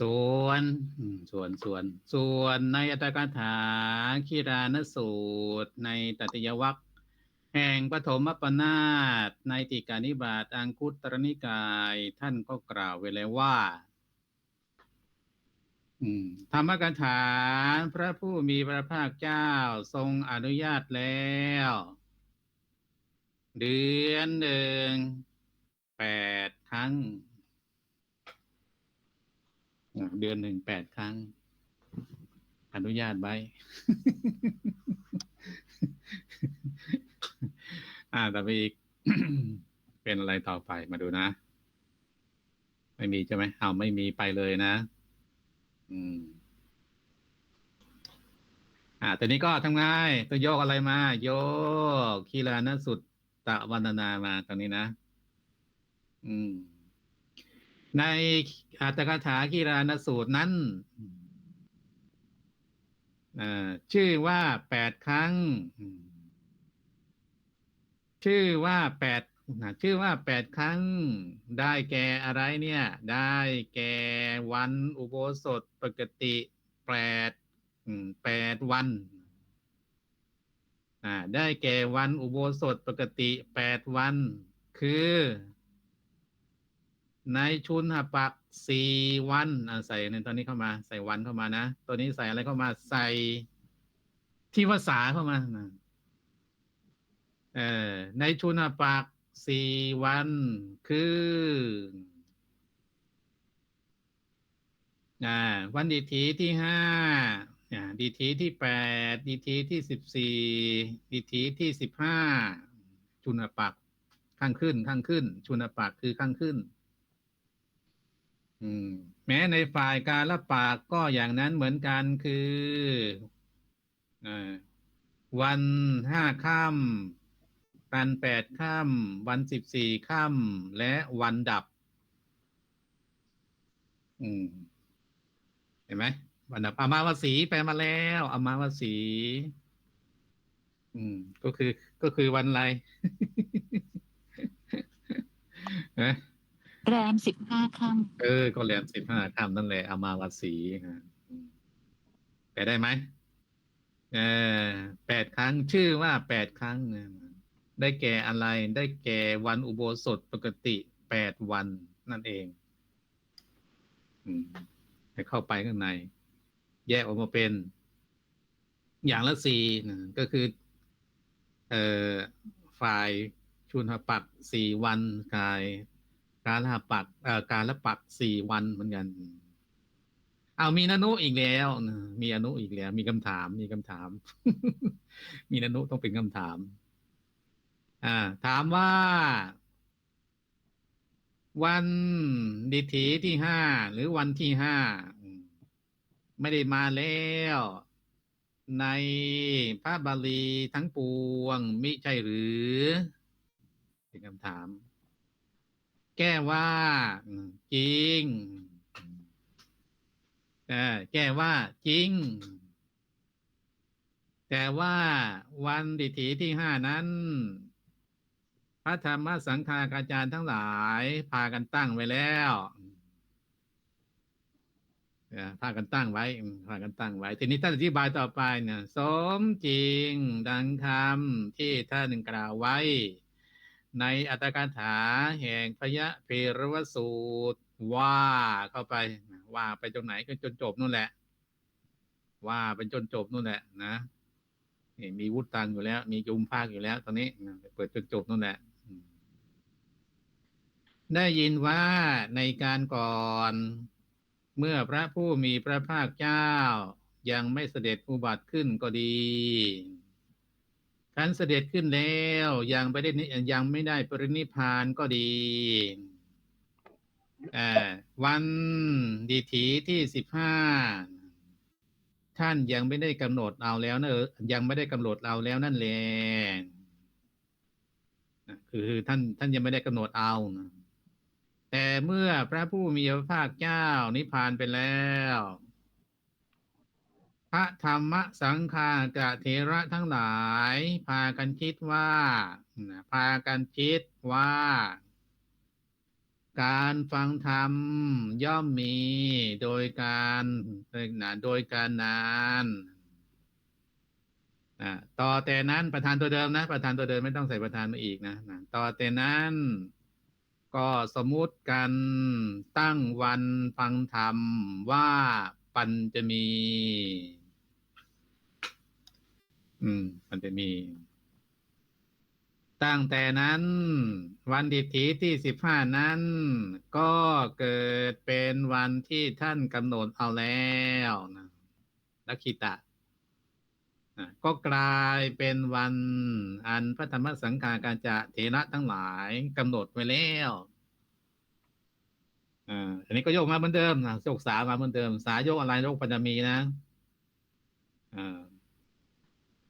ส่วนส่วนส่วน ส่วนในอัตถกถาคีรานสูตร ในตติยวัคแห่งปฐมปนาตในติกานิบาตอังคุตรนิกาย ท่านก็กล่าวไว้แล้วว่าธรรมกถาพระผู้มีพระภาคเจ้าทรงอนุญาตแล้ว เดือนหนึ่งแปดครั้ง เดือนหนึ่งแปดครั้ง อนุญาตไว้อ่าต่อไปอีก เป็นอะไรต่อไปมาดูนะ ไม่มีใช่ไหมเอาไม่มีไปเลยนะ อืม อ่าตอนนี้ก็ทำไงต้องโยกอะไรมา โยกคีลานสุดตะวันนามาตรงนี้นะ อืม ในอัตถกถาคีรานสูตรนั้นชื่อว่าแปดครั้ง ชื่อว่าแปดชื่อว่าแปดครั้ง ได้แก่อะไรเนี่ย ได้แก่วันอุโบสถปกติแปดแปดวันได้แก่วันอุโบสถปกติแปดวัน คือ ในชุนหปักสี่วันอ่าใส่ในตอนนี้เข้ามา ใส่วันเข้ามานะตัวนี้ใส่อะไรเข้ามาใส่ที่ภาษาเข้ามาเออในชุนหปักสี่วัน คืออ่าวันดีทีที่ห้าอ่าดีทีที่แปดดีทีที่สิบสี่ดีทีที่สิบห้าชุนหปักข้างขึ้นข้างขึ้น ชุนหปักคือข้างขึ้น แม้ในฝ่ายการละปากก็อย่างนั้นเหมือนกันคือวันห้าค่ำวันแปดค่ำวันสิบสี่ค่ำและวันดับ อืม เห็นไหมวันดับอามาวสีไปมาแล้วอามาวสีอืม ก็คือ ก็คือวันอะไรเอ๊ะ แรมสิบห้าค่เออ ก็เรียนสิบห้าคำนั่นแหละเอามาวาสีฮะไปได้ไหมเออแปดครั้งชื่อว่าแปดครั้งนะได้แก่อะไรได้แก่วันอุโบสถปกติแปดวันนั่นเอง อืมเข้าไปข้างใน แยกออกมาเป็น อย่างละสี่นะก็คือ เอ่อฝ่ายชุนหปักสี่วันกาย การละปักเอ่อการละปักสี่วันเหมือนกันเอามีนานุอีกแล้วมีอนุอีกแล้ว มีคำถาม มีคำถาม มีนานุต้องเป็นคำถาม อ่า ถามว่า วันดิถีที่ห้าหรือวันที่ห้าไม่ได้มาแล้ว ในพระบาลีทั้งปวงมิใช่หรือ เป็นคำถาม แก้ว่าจริงแก้ว่าจริง แต่ว่าวันดิถีที่ห้านั้น พระธรรมสังฆาอาจารย์ทั้งหลาย พากันตั้งไว้แล้วพากันตั้งไว้พากันตั้งไว้ ทีนี้ท่านอธิบายต่อไปเนี่ยสมจริงดังคำที่ท่านกล่าวไว้ ในอัตถกถาแห่งพยะเพรวสูตร ว่าเข้าไปว่าไปตรงไหนก็จนจบนู่นแหละ ว่าเป็นจนจบนู่นแหละนะนี่มีวุฒิตังอยู่แล้ว มีจุมภาคอยู่แล้ว ตอนนี้เปิดจนจบนู่นแหละได้ยินว่าในการก่อนเมื่อพระผู้มีพระภาคเจ้ายังไม่เสด็จอุบัติขึ้นก็ดี การเสด็จขึ้นแล้วยังไม่ได้นิยังไม่ได้ปรินิพานก็ดีวันดีถีที่สิบห้าท่านยังไม่ได้กำหนดเอาแล้วนะเออยังไม่ได้กำหนดเอาแล้วนั่นแหละคือท่านท่านยังไม่ได้กำหนดเอานะแต่เมื่อพระผู้มีพระภาคเจ้านิพพานไปแล้ว ระธรรมสังฆากะเทระทั้งหลาย พากันคิดว่า พากันคิดว่า การฟังธรรมย่อมมีโดยการนะโดยการนานนะต่อแต่นั้นประธานตัวเดิมนะ ประธานตัวเดิมไม่ต้องใส่ประธานมาอีกนะนะต่อแต่นั้น ก็สมมุติกันตั้งวันฟังธรรมว่าปัญจะมี อืมปัญจะมี ตั้งแต่นั้น วันดิถีที่สิบห้านั้น ก็เกิดเป็นวันที่ท่านกำหนดเอาแล้วนะลักขิตะก็กลายเป็นวันอันพระธรรมสังฆาการจะเถระทั้งหลายกำหนดไว้แล้วอันนี้ก็โยกมาเหมือนเดิมนะโยกสามาเหมือนเดิม สายโยกอะไรโยกปัญจมีนะอ่า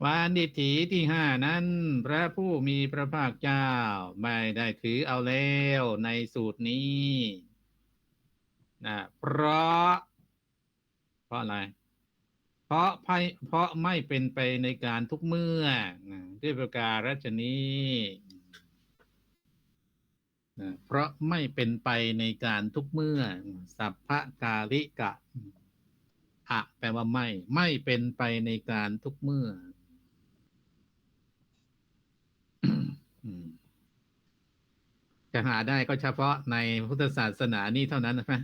วันดิถีที่ห้านั้น พระผู้มีพระภาคเจ้า ไม่ได้ถือเอาแล้วในสูตรนี้นะเพราะ เพราะอะไร เพราะไเพราะไม่เป็นไปในการทุกเมื่อนะด้วยประการฉนี้นะเพราะไม่เป็นไปในการทุกเมื่อ สัพพะกาลิกะอะแปลว่าไม่ ไม่เป็นไปในการทุกเมื่อ จะหาได้ก็เฉพาะในพุทธศาสนานี่เท่านั้นนะ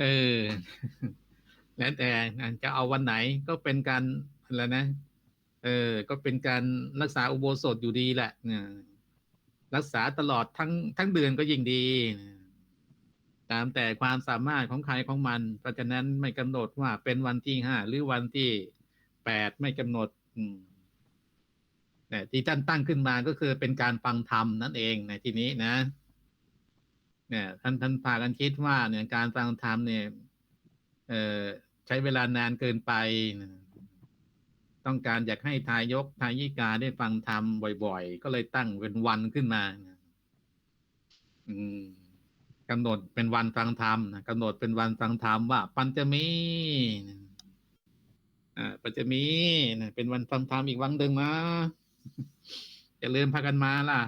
เออ แล้วแต่จะเอาวันไหนก็เป็นการอะไรนะ เออ ก็เป็นการรักษาอุโบสถอยู่ดีแหละรักษาตลอดทั้งทั้งเดือนก็ยิ่งดี ตามแต่ความสามารถของใครของมัน เพราะฉะนั้นไม่กำหนดว่าเป็นวันที่ห้าหรือวันที่แปดไม่กำหนด อืม แต่ที่ท่านตั้งขึ้นมาก็คือเป็นการฟังธรรมนั่นเองในที่นี้นะเนี่ยท่านท่านพากันคิดว่าเนี่ยการฟังธรรมเนี่ยเอ่อใช้เวลานานเกินไปนะต้องการอยากให้ทายกทายิกาได้ฟังธรรมบ่อย ๆ ก็เลยตั้งเป็นวันขึ้นมานะอืมกำหนดเป็นวันฟังธรรมนะกำหนดเป็นวันฟังธรรมว่า ปัญจมีอ่าปัญจมีนะเป็นวันฟังธรรมอีกวันหนึ่งนะ อย่าลืมพากันมาล่ะ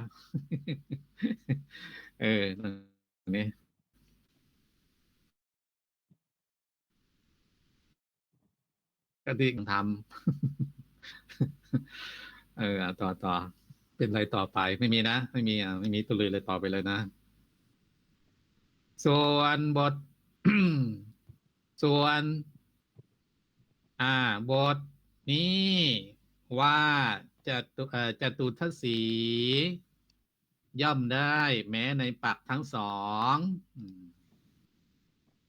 เออนี่ก็ดีทำเออต่อต่อ เป็นอะไรต่อไปไม่มีนะ ไม่มีอะไม่มีตัวเลยเลยต่อไปเลยนะ ส่วนบท ส่วน อ่า บทนี้ว่า จะตุเอ่อจตุทศสีย่อมได้แม้ในปักทั้งสอง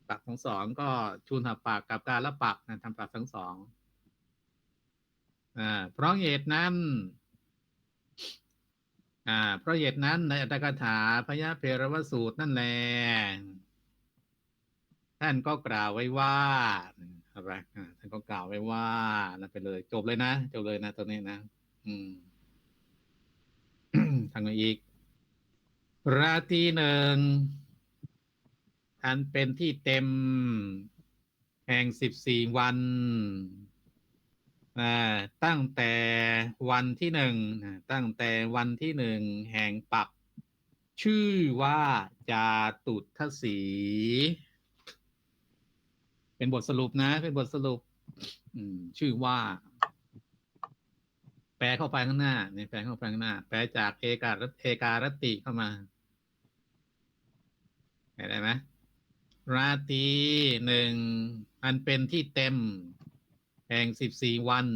ปักทั้งสองก็ชูนหับปักกับการละปักนะทำปักทั้งสองอ่าเพราะเหตุนั้นอ่าเพราะเหตุนั้นในอัตถกถาพยาเพรวสูตรนั่นแหละท่านก็กล่าวไว้ว่าอะไรท่านก็กล่าวไว้ว่านั่นไปเลย จบเลยนะ จบเลยนะตัวนี้นะ อืมทางมาอีก ราตรีหนึ่ง อันเป็นที่เต็ม แห่งสิบสี่วันตั้งแต่วันที่หนึ่งตั้งแต่วันที่หนึ่งแห่งปัก ชื่อว่าจาตุทสีเป็นบทสรุปนะ เป็นบทสรุปชื่อว่า แปลเข้าไปข้างหน้าเนี่ยแปลเข้าไปข้างหน้า แปลจากเอการเอการติเข้ามาเห็นได้ไหมราตรีหนึ่งอันเป็นที่เต็ม แห่งสิบสี่วัน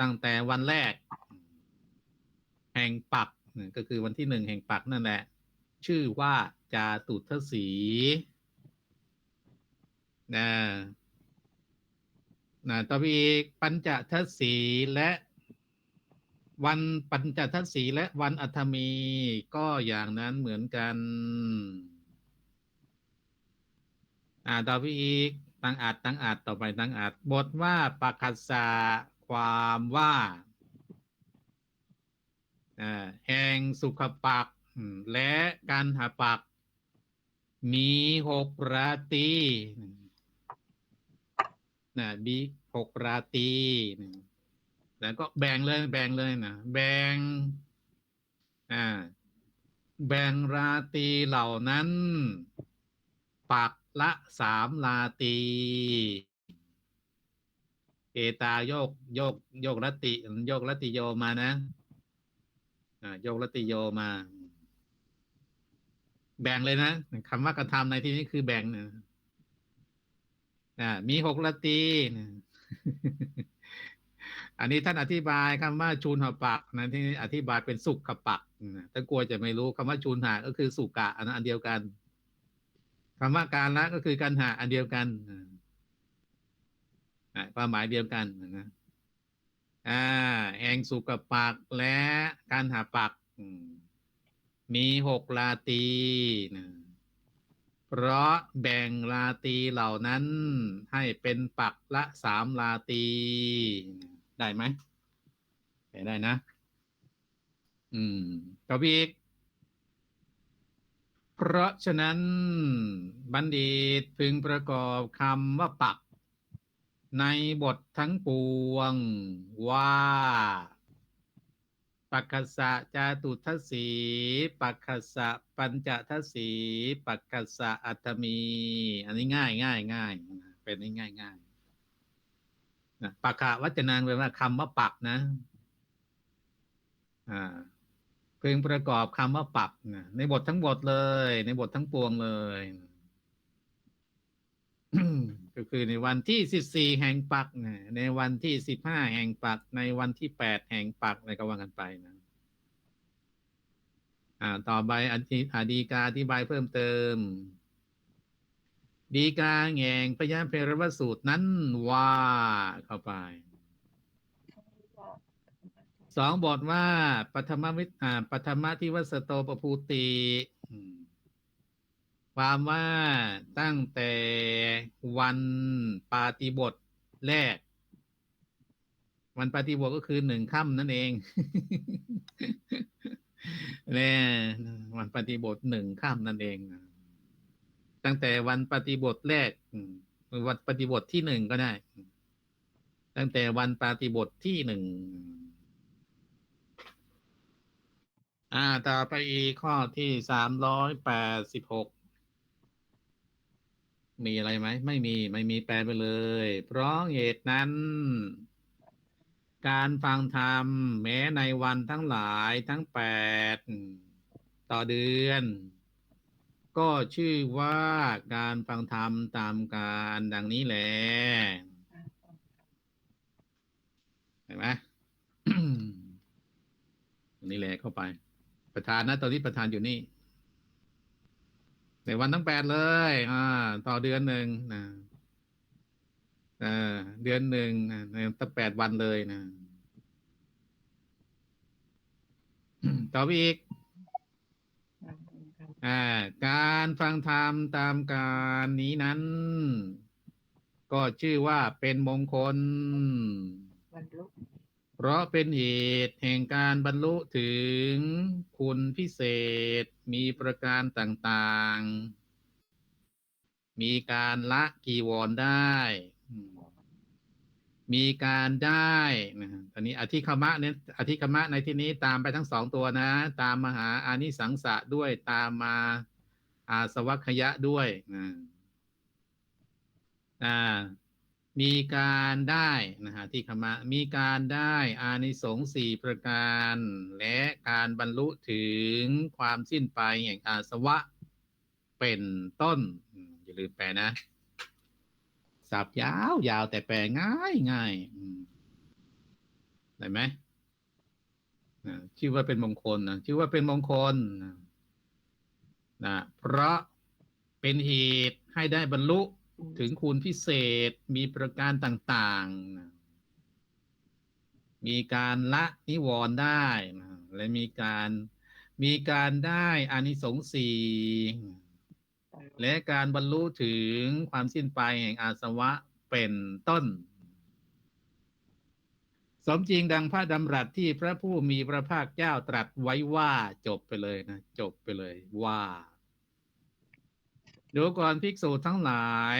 ตั้งแต่วันแรก แห่งปักก็คือวันที่หนึ่งแห่งปักนั่นแหละ ชื่อว่าจาตุทสีนะนะต่อไปอีกปัญจทสีและ วันปัญจทสีและวันอัฐมีก็อย่างนั้นเหมือนกัน อ่าต่อไปอีกตั้งอัดตั้งอัดต่อไปตั้งอัดบทว่าปัคัสสะความว่าแห่งสุขปักและการหาปัก มีหกราตีนะมีหกราตรี แล้วก็แบ่งเลยแบ่งเลยนะแบ่งอ่าแบ่งราตีเหล่านั้น ปักละสามราตีเอตาโยกโยกโยกรตติโยกรตติโยมานะอ่าโยกรตติโยมา แบ่งเลยนะคำว่ากระทำในที่นี้คือแบ่งนะอ่ามีหกราตีนะ อันนี้ท่านอธิบายคำว่าชูนหปักนะที่อธิบายเป็นสุขปักนะถ้ากลัวจะไม่รู้คำว่าชูนหาก็คือสุกะอันอันเดียวกันคำว่าการละก็คือการหาอันเดียวกันความหมายเดียวกันนะอ่าแห่งสุกปักและการหาปักมีหกลาตีนะเพราะแบ่งลาตีเหล่านั้นให้เป็นปักละสามลาตรี ได้ไหมได้นะ อืมต่อไปอีก เพราะฉะนั้นบัณฑิตพึงประกอบคำว่าปัก ในบททั้งปวงว่าปักขสะจาตุทศีปักขสะปัญจทศีปักขสะอัตมี อันนี้ง่ายง่ายง่ายเป็นง่ายง่าย ปักะวัจนานแปลว่าคำว่าปักนะอ่าพึงประกอบคำว่าปรับนะในบททั้งบทเลย ในบททั้งปวงเลยก็คือในวันที่สิบสี่แห่งปักนะในวันที่สิบห้าแห่งปัก ในวันที่แปดแห่งปักอะไรก็ว่ากันไปนะอ่า ต่อไปอธิอดีกาอธิบายเพิ่มเติม ดีกาแห่งพยาเพรวสูตรนั้นว่าเข้าไปสองบทว่าปัทมวิอ่าปัทมทิวสโตปภูติความว่าตั้งแต่วันปาติบทแรก วันปาติบทก็คือหนึ่งค่ำนั่นเองแน่วันปฏิบทหนึ่งค่ำนั่นเอง ตั้งแต่วันปฏิบทแรกวันปฏิบทที่หนึ่งก็ได้ ตั้งแต่วันปฏิบทที่หนึ่งอ่า ต่อไปอีกข้อที่สามร้อยแปดสิบหกมีอะไรไหม ไม่มีไม่มีแปลไปเลย เพราะเหตุนั้น การฟังธรรม แม้ในวันทั้งหลายทั้งแปดต่อเดือน ก็ชื่อว่าการฟังธรรมตามการดังนี้แหละเห็นไหมนี่แหละเข้าไป ประธานนะตอนนี้ประธานอยู่นี่ ในวันทั้งแปดเลย อ่า ต่อเดือนหนึ่งนะเออเดือนหนึ่งในตั้งแปดวันเลยนะ ต่อไปอีก อ่าการฟังธรรมตามการนี้นั้น ก็ชื่อว่าเป็นมงคล เพราะเป็นเหตุแห่งการบรรลุถึงคุณพิเศษมีประการต่างๆ มีการละกีวรได้ มีการได้นะอันนี้อธิคมะเนี่ยอธิคมะในที่นี้ตามไปทั้งสองตัวนะ ตามมหาอานิสังสะด้วยตามมาอาสวัคยะด้วยนะอ่ามีการได้นะฮะที่คมะมีการได้อานิสงส์สี่ประการ และการบรรลุถึงความสิ้นไปแห่งอาสวะเป็นต้นอืมอย่าลืมแปลนะ สับยาวยาวแต่แปลง่ายง่ายได้ไหมชื่อว่าเป็นมงคลนะชื่อว่าเป็นมงคลนะนะเพราะเป็นเหตุให้ได้บรรลุถึงคุณพิเศษมีประการต่างๆนะมีการละนิวรณ์ได้นะและมีการมีการได้อานิสงส์สี่ และการบรรลุถึงความสิ้นไปแห่งอาสวะเป็นต้น สมจริงดังพระดำรัสที่พระผู้มีพระภาคเจ้าตรัสไว้ว่าจบไปเลยนะ จบไปเลยว่าดูก่อนภิกษุทั้งหลาย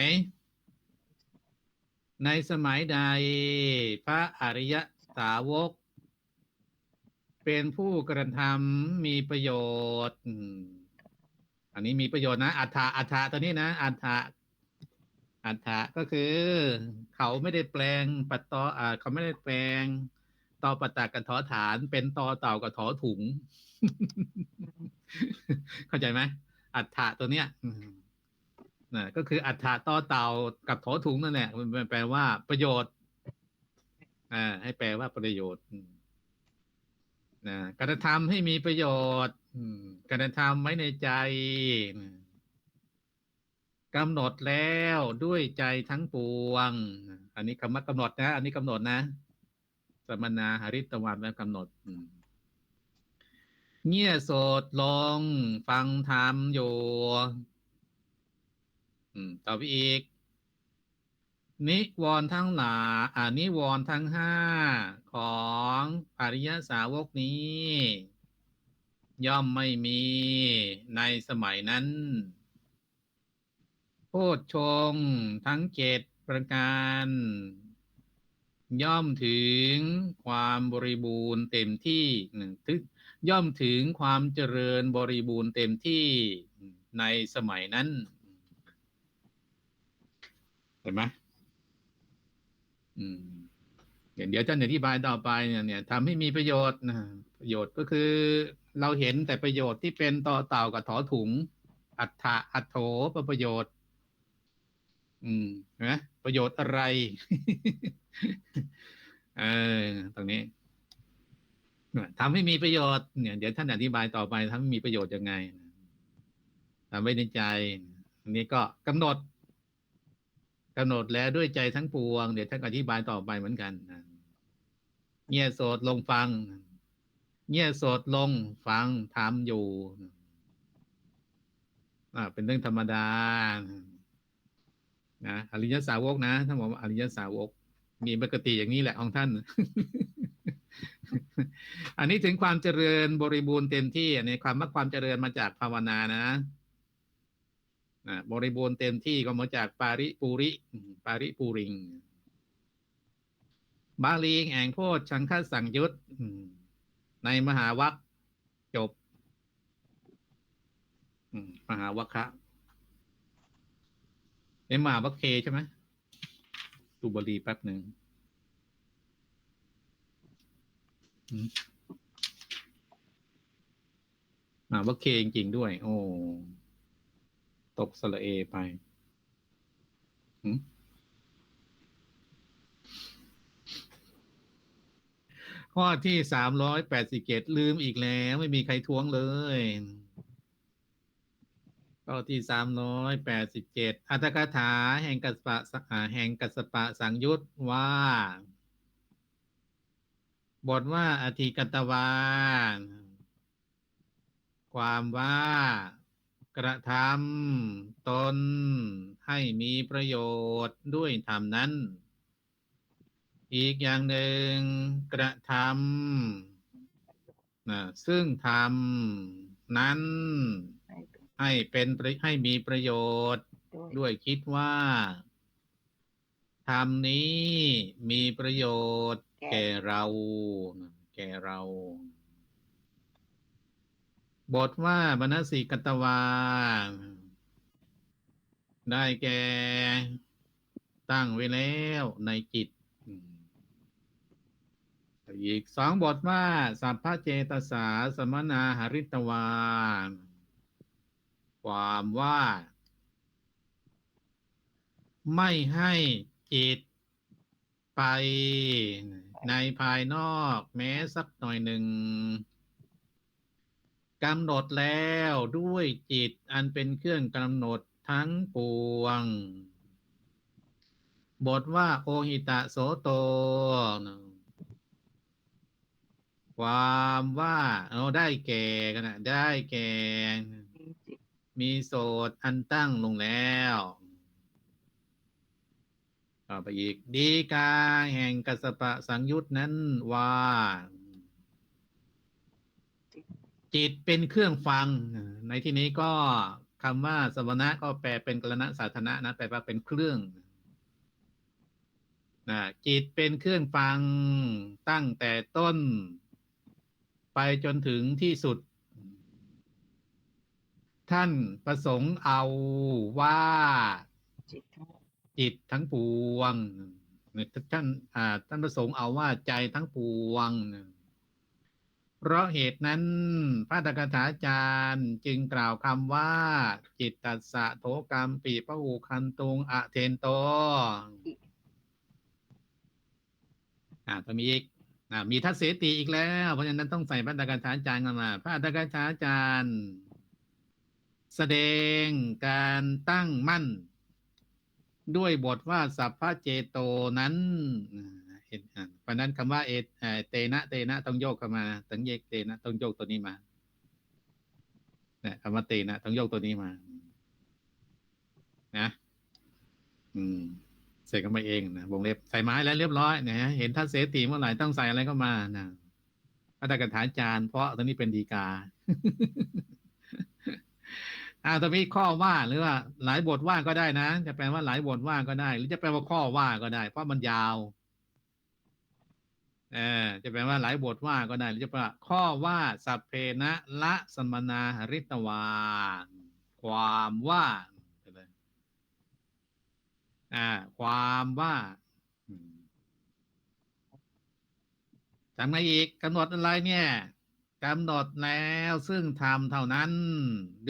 ในสมัยใดพระอริยสาวกเเป็นผู้กระทำมีประโยชน์ อันนี้มีประโยชน์นะอัฏฐะอัฏฐะตัวนี้นะอัฏฐะอัฏฐะก็คือ เขาไม่ได้แปลงปัตตออ่าเขาไม่ได้แปลงตอปตตะกับถอฐาน เป็นตอเต่ากับถอถุง เข้าใจไหมอัฏฐะตัวเนี้ยนะก็คืออัฏฐะต่อเต่ากับถอถุงนั่นแหละมันแปลว่าประโยชน์อ่าให้แปลว่าประโยชน์นะการทำให้มีประโยชน์ อืมกระทำไว้ในใจกำหนดแล้วด้วยใจทั้งปวง อันนี้คำว่ากำหนดนะ อันนี้กำหนดนะ สมนาหาริตวันแล้วกำหนดเงี่ยโสดลง ฟังธรรมอยู่ต่อไปอีก นิวรณ์ทั้งหลาอ่านิวรณ์ทั้งห้าของอริยสาวกนี้ ย่อมไม่มีในสมัยนั้น โพชฌงทั้งเจ็ดประการ ย่อมถึงความบริบูรณ์เต็มที่หนึ่งถึงย่อมถึงความเจริญบริบูรณ์เต็มที่ในสมัยนั้นเห็นไหมอืมเดี๋ยวเดี๋ยวท่านอธิบายต่อไปเนี่ยเนี่ยทำให้มีประโยชน์นะประโยชน์ก็คือ เราเห็นแต่ประโยชน์ที่เป็นต่อเต่ากับถอถุง อัฏฐะอัฏโถเป็นประโยชน์ อืมเห็นไหมประโยชน์อะไร เออ ตรงนี้ทำให้มีประโยชน์เนี่ย เดี๋ยวท่านอธิบายต่อไปทำให้มีประโยชน์ยังไงทำไว้ในใจ อันนี้ก็กำหนดกำหนดแล้วด้วยใจทั้งปวง เดี๋ยวท่านอธิบายต่อไปเหมือนกันเงี่ยโสดลงฟัง เงี่ยโสดลงฟังทำอยู่อ่าเป็นเรื่องธรรมดานะอริยสาวกนะท่านบอกว่าอริยสาวก มีปกติอย่างนี้แหละของท่าน อันนี้ถึงความเจริญบริบูรณ์เต็มที่อันนี้ความว่าความเจริญมาจากภาวนานะอ่าบริบูรณ์เต็มที่ก็มาจากปาริปูริ ปาริปูริง บาลีแองโพชชังคัสังยุตอืม ในมหาวัคจบมหาวัคคะในมหาวัคเคใช่ไหมดูบาลีแป๊บหนึ่งมาวัคเคจริงๆด้วย โอ้ ตกสระเอไปหึ ข้อที่สามร้อยแปดสิบเจ็ดลืมอีกแล้ว ไม่มีใครท้วงเลย ข้อที่สามร้อยแปดสิบเจ็ดอัตถกถาแห่งกัสปะแห่งกัสปะสังยุตว่า บทว่าอธิกตวาความว่ากระทำตนให้มีประโยชน์ด้วยธรรมนั้น อีกอย่างหนึ่งกระทำนะซึ่งธรรมนั้นให้เป็นให้เป็นประให้มีประโยชน์ ด้วยด้วยคิดว่าธรรมนี้มีประโยชน์ แก่เรานะแก่เรา บทว่าบรรณสีกตวา ได้แก่ ตั้งไว้แล้วในจิตอืม อีกสองบทว่า สัพพะเจตสาสมนาหริตวา ความว่า ไม่ให้จิตไปในภายนอกแม้สักหน่อยหนึ่งกำหนดแล้วด้วยจิตอันเป็นเครื่องกำหนดทั้งปวง บทว่าโอหิตะโสโต ความว่าเราได้แก่กันนะได้แก่ มีโสดอันตั้งลงแล้วต่อไปอีก ดีกาแห่งกัสสปะสังยุตนั้นว่า จิตเป็นเครื่องฟัง ในที่นี้ก็คำว่าสมณะก็แปลเป็นกรณะสาธนะนะแปลว่าเป็นเครื่องนะจิตเป็นเครื่องฟังตั้งแต่ต้น ไปจนถึงที่สุด ท่านประสงค์เอาว่าจิตทั้งหมดจิตทั้งปวงท่านท่านประสงค์เอาว่าใจทั้งปวง เพราะเหตุนั้น พระตถาถาจารย์จึงกล่าวคำว่า จิตตัสสะโทกรรมปีพระหูคันตุงอะเทนโตอ่าต้องมีอีก อ่ามีทัศเสติอีกแล้ว เพราะฉะนั้นต้องใส่พระตถาถาจารย์เข้ามาพระตถาถาจารย์ แสดงการตั้งมั่น ด้วยบทว่าสัพพะเจโตนั้นเห็นเพราะนั้นคำว่าเอเอ่อเตนะเตนะต้องโยกเข้ามาต้องเยกเตนะต้องโยกตัวนี้มาเนี่ยคำว่าเตนะต้องโยกตัวนี้มา นะ อืม ใส่เข้ามาเองนะวงเล็บใส่ไม้แล้วเรียบร้อยนะฮะเห็นท่านเสติเมื่อไหร่ต้องใส่อะไรเข้ามานะพระตถาจารย์ เพราะตอนนี้เป็นดีกาอ่าตอนนี้ข้อว่าหรือว่า หลายบทว่าก็ได้นะ จะแปลว่าหลายบทว่าก็ได้ หรือจะแปลว่าข้อว่าก็ได้ เพราะมันยาวเออจะแปลว่าหลายบทว่าก็ได้หรือจะแปลว่าข้อว่าสัพเพนะละสมนาหริตวา ความว่า อ่า ความว่าอืมทำไงอีกกำหนดอะไรเนี่ยกำหนดแล้วซึ่งทำเท่านั้น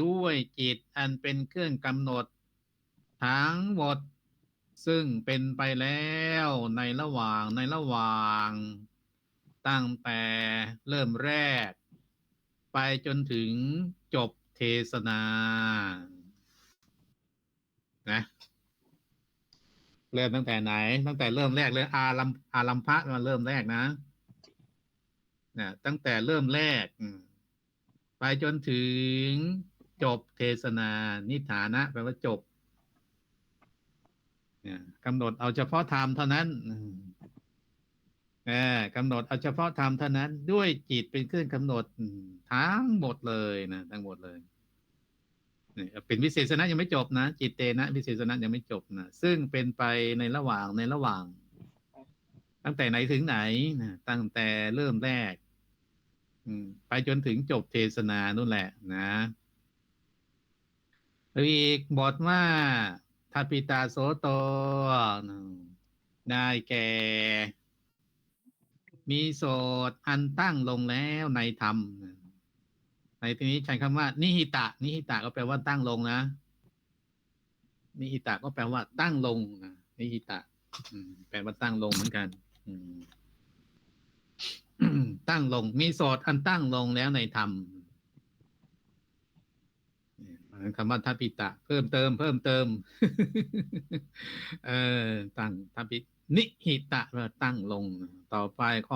ด้วยจิตอันเป็นเครื่องกำหนด ทั้งหมด ซึ่งเป็นไปแล้วในระหว่างในระหว่าง ตั้งแต่เริ่มแรก ไปจนถึงจบเทศนา นะ เริ่มตั้งแต่ไหน ตั้งแต่เริ่มแรกเลยอารัมอารัมพะมาเริ่มแรกนะนะตั้งแต่เริ่มแรกไปจนถึงจบเทศนา นิฐานะแปลว่าจบเนี่ยกำหนดเอาเฉพาะธรรมเท่านั้นเออกำหนดเอาเฉพาะธรรมเท่านั้น ด้วยจิตเป็นเครื่องกำหนดทั้งหมดเลยนะทั้งหมดเลย นี่เป็นวิเศษณะยังไม่จบนะ จิตเตนะวิเศษณะยังไม่จบนะซึ่งเป็นไปในระหว่างในระหว่าง ตั้งแต่ไหนถึงไหนนะตั้งแต่เริ่มแรกไปจนถึงจบเทศนานู่นแหละนะอีกบทว่าทัพปิตาโสโตได้แก่ มีโสดอันตั้งลงแล้วในธรรม ที่นี้ใช้คำว่านิหิตะนิหิตะก็แปลว่าตั้งลงนะนิหิตะก็แปลว่าตั้งลงนะนิหิตะแปลว่าตั้งลงเหมือนกันตั้งลง มีโสดอันตั้งลงแล้วในธรรมคำว่าทัพิตะ เพิ่มเติม เพิ่มเติม เออตั้งทัพินิหิตะแปลว่าตั้งลง ต่อไปข้อ